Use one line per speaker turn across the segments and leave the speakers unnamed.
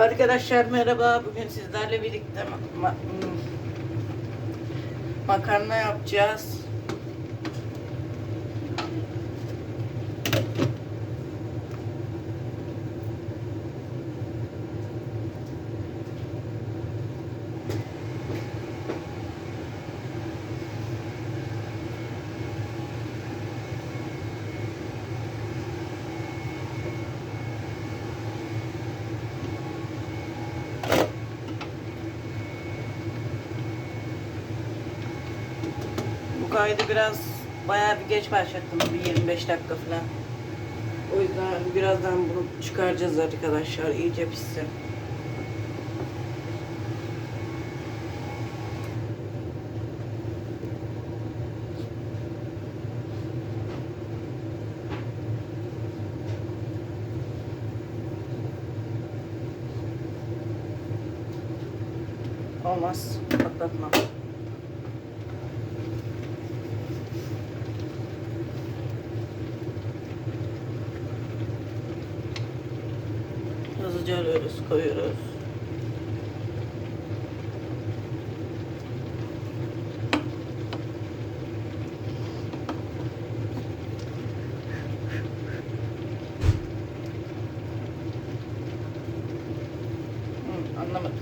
Arkadaşlar merhaba. Bugün sizlerle birlikte ma- ma- hmm, makarna yapacağız. Bu kaydı biraz bayağı bir geç başlattım. Bir 25 dakika falan. O yüzden birazdan bunu çıkaracağız arkadaşlar. iyice pişsin. Olmaz. Patlatmam. Alıyoruz, koyuyoruz. Anlamadım.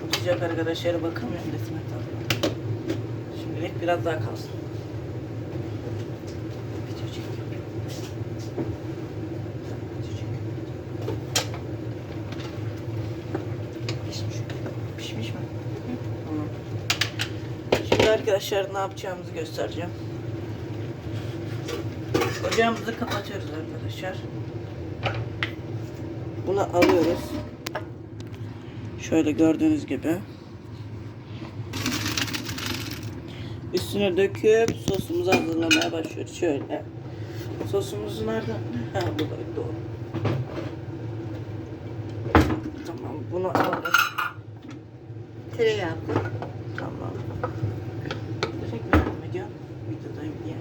Çok sıcak arkadaşlar bakamıyorum resmen tadına. Şimdilik biraz daha kalsın. Video çekiyorum. Pişmiş. Pişmiş mi? Tamam. Şimdi arkadaşlar ne yapacağımızı göstereceğim. Ocağımızı kapatıyoruz arkadaşlar. Bunu alıyoruz. Şöyle gördüğünüz gibi. Üstüne döküp sosumuzu hazırlamaya başlıyoruz. Şöyle. Sosumuzu nereden? Ha burada doğru. Tamam bunu aldık.
Tereyağı koy.
Tamam. Teşekkür ederim Diye.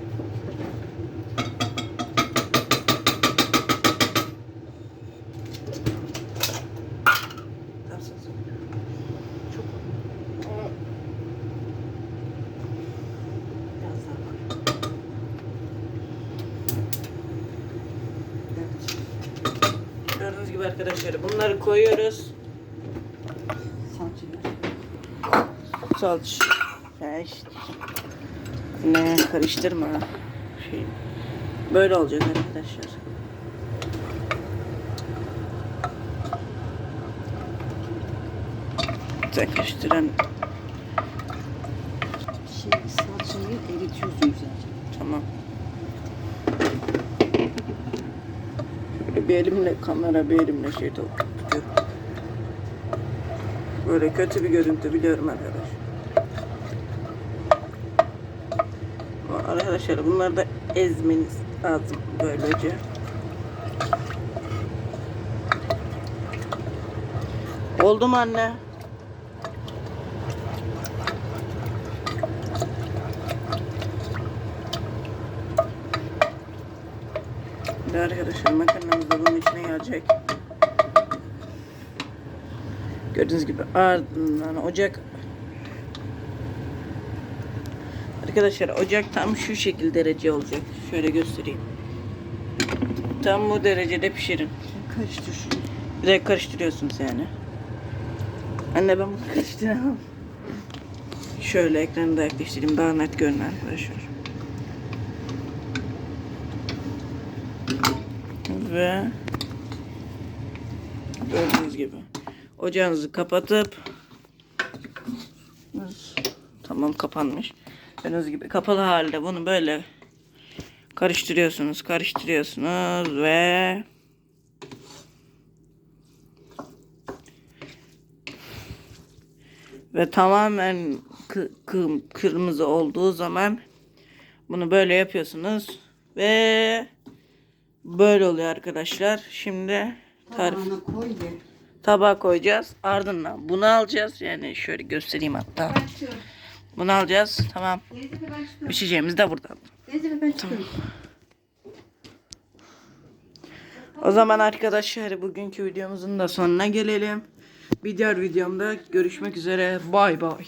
Koy. Evet. Gördüğünüz gibi arkadaşlar bunları koyuyoruz.
Salça ver.
Salç. Ne karıştırma. Şey. Böyle olacak arkadaşlar. Sen karıştıran
Şey salçayı eritiyorsun güzelce.
tamam. Böyle bir elimle kamera bir elimle şey tutuyorum. Böyle kötü bir görüntü biliyorum arkadaş. Arkadaşlar bunları da ezmeniz lazım böylece. Oldu mu anne? Ve arkadaşlar makarnamız da bunun içine gelecek. Gördüğünüz gibi ardından ocak Arkadaşlar ocak tam şu şekilde derece olacak. Şöyle göstereyim. Tam bu derecede pişirin.
Karıştır şunu.
Direkt karıştırıyorsunuz yani. Anne ben bunu karıştıramam. Şöyle ekranı da yaklaştırayım daha net görün arkadaşlar. Ve gördüğünüz gibi ocağınızı kapatıp tamam kapanmış. Gördüğünüz gibi kapalı halde bunu böyle karıştırıyorsunuz, karıştırıyorsunuz ve ve tamamen kı- kı- kırmızı olduğu zaman bunu böyle yapıyorsunuz ve böyle oluyor arkadaşlar. Şimdi tarif
koy
tabağa koyacağız. Ardından bunu alacağız. Yani şöyle göstereyim hatta.
Ben çıkıyorum.
Bunu alacağız. Tamam. Pişeceğimiz de burada.
Teyze ben çıkıyorum.
O zaman arkadaşlar bugünkü videomuzun da sonuna gelelim. Bir diğer videomda görüşmek üzere. Bay bay.